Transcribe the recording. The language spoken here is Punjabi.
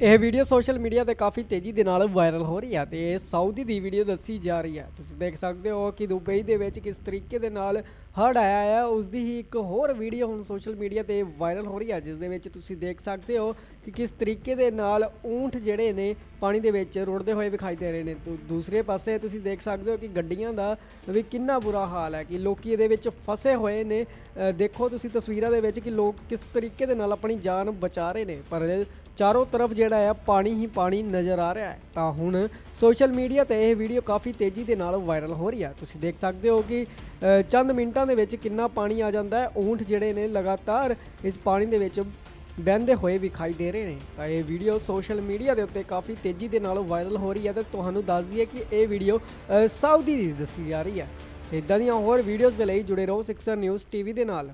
ਇਹ ਵੀਡੀਓ ਸੋਸ਼ਲ ਮੀਡੀਆ ਤੇ ਕਾਫੀ ਤੇਜ਼ੀ ਦੇ ਨਾਲ ਵਾਇਰਲ ਹੋ ਰਹੀ ਹੈ ਤੇ ਇਹ ਸਾਊਦੀ ਦੀ ਵੀਡੀਓ ਦੱਸੀ ਜਾ ਰਹੀ ਹੈ ਤੁਸੀਂ ਦੇਖ ਸਕਦੇ ਹੋ ਕਿ ਦੁਬਈ ਦੇ ਵਿੱਚ ਕਿਸ ਤਰੀਕੇ ਦੇ ਨਾਲ ਹੜ੍ਹ ਆਇਆ ਹੈ ਉਸ ਦੀ ਹੀ ਇੱਕ ਹੋਰ ਵੀਡੀਓ ਹੁਣ ਸੋਸ਼ਲ ਮੀਡੀਆ ਤੇ ਵਾਇਰਲ ਹੋ ਰਹੀ ਹੈ ਜਿਸ ਦੇ ਵਿੱਚ ਤੁਸੀਂ ਦੇਖ ਸਕਦੇ ਹੋ ਕਿ ਕਿਸ ਤਰੀਕੇ ਦੇ ਨਾਲ ਊਂਠ ਜਿਹੜੇ ਨੇ ਪਾਣੀ ਦੇ ਵਿੱਚ ਰੁੜਦੇ ਹੋਏ ਵਿਖਾਈ ਦੇ ਰਹੇ ਨੇ। ਤੇ ਦੂਸਰੇ ਪਾਸੇ ਤੁਸੀਂ ਦੇਖ ਸਕਦੇ ਹੋ ਕਿ ਗੱਡੀਆਂ ਦਾ ਵੀ ਕਿੰਨਾ ਬੁਰਾ ਹਾਲ ਹੈ ਕਿ ਲੋਕੀ ਇਹਦੇ ਵਿੱਚ ਫਸੇ ਹੋਏ ਨੇ। ਦੇਖੋ ਤੁਸੀਂ ਤਸਵੀਰਾਂ ਦੇ ਵਿੱਚ ਕਿ ਲੋਕ ਕਿਸ ਤਰੀਕੇ ਦੇ ਨਾਲ ਆਪਣੀ ਜਾਨ ਬਚਾ ਰਹੇ ਨੇ। ਪਰ ਚਾਰੋਂ ਤਰਫ ਜਿਹੜਾ ਆ, ਪਾਣੀ ਹੀ ਪਾਣੀ ਨਜ਼ਰ ਆ ਰਿਹਾ ਹੈ। ਤਾਂ ਹੁਣ ਸੋਸ਼ਲ ਮੀਡੀਆ ਤੇ ਇਹ ਵੀਡੀਓ ਕਾਫੀ ਤੇਜ਼ੀ ਦੇ ਨਾਲ ਵਾਇਰਲ ਹੋ ਰਹੀ ਹੈ। ਤੁਸੀਂ ਦੇਖ ਸਕਦੇ ਹੋ ਕਿ ਚੰਦ ਮਿੰਟਾਂ ਦੇ ਵਿੱਚ ਕਿੰਨਾ ਪਾਣੀ ਆ ਜਾਂਦਾ ਹੈ। ਊਂਠ ਜਿਹੜੇ ਨੇ ਲਗਾਤਾਰ ਇਸ ਪਾਣੀ ਦੇ ਵਿੱਚ ਬਹਿੰਦੇ ਹੋਏ ਵਿਖਾਈ ਦੇ ਰਹੇ ਨੇ। ਤਾਂ ਇਹ ਵੀਡੀਓ ਸੋਸ਼ਲ ਮੀਡੀਆ ਦੇ ਉੱਤੇ ਕਾਫੀ ਤੇਜ਼ੀ ਦੇ ਨਾਲ ਵਾਇਰਲ ਹੋ ਰਹੀ ਹੈ ਤੇ ਤੁਹਾਨੂੰ ਦੱਸ ਦਈਏ ਕਿ ਇਹ ਵੀਡੀਓ ਸਾਊਦੀ ਦੀ ਦੱਸੀ ਜਾ ਰਹੀ ਹੈ। ਤੇ ਇਦਾਂ ਦੀਆਂ ਹੋਰ ਵੀਡੀਓਜ਼ ਦੇ ਲਈ ਜੁੜੇ ਰਹੋ ਸਿਕਸਰ ਨਿਊਜ਼ ਟੀਵੀ ਦੇ ਨਾਲ।